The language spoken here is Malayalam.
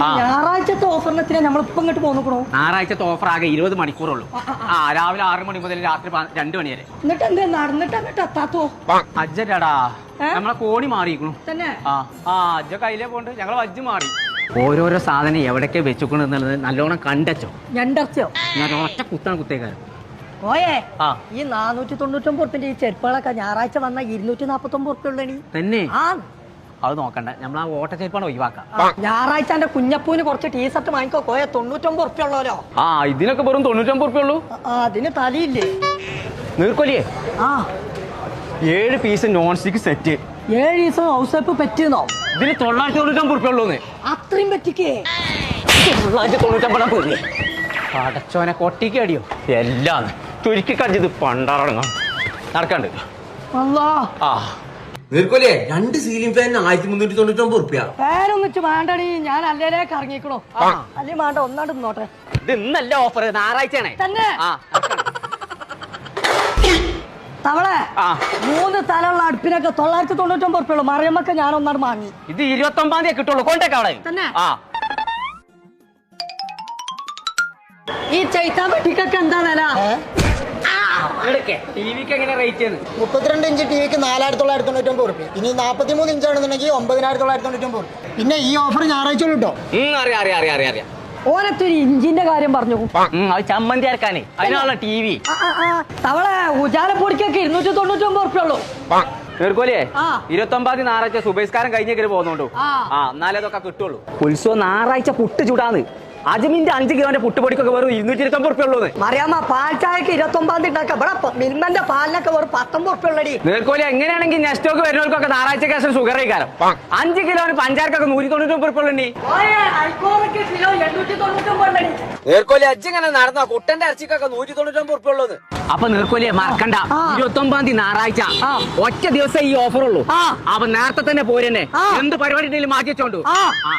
ഞായറാഴ്ചത്തെ ഓഫറിനെത്തിനാ നമ്മളിപ്പോ ഇങ്ങോട്ട് പോന്നിക്കണോ? ഞായറാഴ്ചത്തെ ഓഫർ ആകെ ഇരുപത് മണിക്കൂറുള്ളൂ. ആ രാവിലെ ആറ് മണി മുതൽ രാത്രി രണ്ടു മണി വരെ. എന്നിട്ട് എന്താ നടന്നിട്ട് അങ്ങോട്ട് എത്താത്തോ അജ്ജടാ? നമ്മളെ കോണി മാറിയിരിക്കണു തന്നെ? ആ ആ അജ്ജ കയ്യിലേ പോണ്ട്. ഞങ്ങൾ വജ്ജ് മാറി. ഓരോരോ സാധനം എവിടേക്ക് വെച്ചുക്കണം എന്നുള്ളത് നല്ലോണം കണ്ടച്ചോ? ഞണ്ടച്ചോ ഞാൻ ഒറ്റ കുത്താണ് കുത്തേക്കാരൻ ഓയേ ആ. ഈ നാനൂറ്റി തൊണ്ണൂറ്റൊമ്പത് ഉറുപ്പിന്റെ ഈ ചെരുപ്പുകളൊക്കെ ഞായറാഴ്ച വന്ന ഇരുന്നൂറ്റി നാപ്പത്തൊമ്പത് ഉറുപ്പ ഉള്ളണി തന്നെ. ആ അത് നോക്കണ്ട. നമ്മൾ ആ ഓട്ടച്ചേപ്പാണ് ഒഴിവാക്കാം. ഞായറാഴ്ച എന്റെ കുഞ്ഞപ്പൂന് കുറച്ച് ടീഷർട്ട് വാങ്ങിക്കോ. കോയ തൊണ്ണൂറ്റൊമ്പത് ഉറുപ്പ ഉള്ളല്ലോ ആ ഇതിനൊക്കെ വെറും തൊണ്ണൂറ്റൊമ്പത് ഉറുപ്പ ഉള്ളൂ. അതിന് തലയില്ലേ? നീർക്കൊലിയേ? ആ. ഏഴ് പീസ് നോൺ സ്റ്റിക്ക് സെറ്റ് ഏഴ് ദിവസം ഹൗസ് വൈപ്പ് പറ്റിയെന്നോ? ഇതിന് തൊള്ളായിരത്തി തൊണ്ണൂറ്റൊമ്പത് ഉറുപ്പ ഉള്ളൂന്ന്. അത്രയും പറ്റിക്കേ? തൊള്ളായിരത്തി തൊണ്ണൂറ്റമ്പതാ പോയി അടച്ചോനെ കൊട്ടിക്ക് അടിയോ? എല്ലാം ചുരുക്കി കടിച്ചത് പണ്ടാറടങ്ങാം. നടക്കണ്ട്. ആ. നീർക്കോലേ രണ്ട് സീലിംഗ് ഫാൻ ആയിരത്തി മുന്നൂറ്റി തൊണ്ണൂറ്റി ഒമ്പത് റുപ്യ വേണ്ടടി ഞാൻ അല്ലേലേക്ക് ഇറങ്ങിക്കണോ അല്ലേ വേണ്ട ഒന്നാണ്ട് നോട്ടെ ഇത് ഇന്നല്ല ഓഫർ ഞായറാഴ്ചയാണേ. തന്നെ. ആ. നടക്കണ്ട്. തവളെ ആ. മൂന്ന് തലമുള്ള അടുപ്പിനൊക്കെ തൊള്ളായിരത്തി തൊണ്ണൂറ്റി ഒമ്പത് ഉറുപ്പുള്ളൂ മറിയമ്മക്ക് ഞാൻ ഒന്നാണ്ട് വാങ്ങി. ഇത് ഇരുപത്തി ഒമ്പതാം തീയതി കിട്ടുള്ളൂ. കൊണ്ടേക്കാളെ തന്നെ? ആ. ഈ ചൈത്താൻ പെട്ടിക്കൊക്കെ എന്താ വില? ടി വിക്ക് എങ്ങനെ റേറ്റ് ആണ്? മുപ്പത്തിരണ്ട് ഇഞ്ച് ടി വിക്ക് നാലായിരത്തി തൊള്ളായിരത്തി തൊണ്ണൂറ്റൊമ്പത് റുപ്യ ഇനി നാൽപ്പത്തി മൂന്ന് ഇഞ്ച് ആണെന്നുണ്ടെങ്കിൽ ഒമ്പതിനായിരത്തി തൊള്ളായിരത്തി തൊണ്ണൂറ്റൊമ്പത് റുപ്യ പിന്നെ ഈ ഓഫർ ഞായറാഴ്ച ഉള്ളൂ കേട്ടോ അറിയാം അറിയാം അറിയാം അറിയാം ഓനത്തൊരു ഇഞ്ചിന്റെ കാര്യം പറഞ്ഞു. അത് ചമ്മന്തി അരക്കാനേ. അതിനുള്ള ടി വി തവളെ ഉജാലപ്പൊടിക്കൊക്കെ ഇരുന്നൂറ്റി തൊണ്ണൂറ്റൊമ്പത് ഉറുപ്പുള്ളൂ നീർക്കോലിയേ ആ. ഇരുപത്തി ഒമ്പതി ഞായറാഴ്ച സുബൈസ്കാരം കഴിഞ്ഞേക്കൽ പോകുന്നുണ്ടോ? ആ. ആ എന്നാലേ അതൊക്കെ കിട്ടുള്ളൂ. ഉത്സവം ഞായറാഴ്ച പുട്ട് ചൂടാന്ന്. അജമിന്റെ അഞ്ച് കിലോന്റെ പുട്ടുപൊടിക്കൊക്കെ വെറും ഇരുന്നൂറ്റി ഇരുപത്തി ഒമ്പത് ഉള്ളത് ഉള്ളൂ മറിയാമ്മ പാൽ ചായക്ക് ഇരുപത്തി ഒമ്പതാം തീയതി ഉണ്ടാക്കാം. ഇവിടെ മിൽമന്റെ പാലിനൊക്കെ വെറും പത്തൊമ്പത് ഉള്ളടി. നേർക്കോലി എങ്ങനെയാണെങ്കിൽ നെസ്റ്റോക്ക് വരുന്നവർക്കൊക്കെ ഞായറാഴ്ച കേസം ഷുഗർ കഴിക്കാരം അഞ്ച് കിലോന് പഞ്ചാർക്കൊക്കെ നൂറ്റി തൊണ്ണൂറ്റി ഒമ്പത് ഉറുപ്പ ഉള്ളി നീർക്കോലി അജ്ജിങ്ങനെ നടന്ന? കുട്ടന്റെ ഇറച്ചിക്കൊക്കെ നൂറ്റി തൊണ്ണൂറ്റി ഒമ്പത് റുപ്യ ഉള്ളത് അപ്പൊ നീർക്കോലിയെ മറക്കണ്ട. ഇരുപത്തൊമ്പതാം ഇരുപത്തി ഒമ്പതാം തീയതി ഞായറാഴ്ച. ഒറ്റ ദിവസം ഈ ഓഫർ ഉള്ളൂ. അപ്പൊ നേരത്തെ തന്നെ പോരെന്നെ. എന്ത് പരിപാടി മാറ്റിച്ചോണ്ടു മാറ്റി വെച്ചോണ്ടു. ആ. ആ.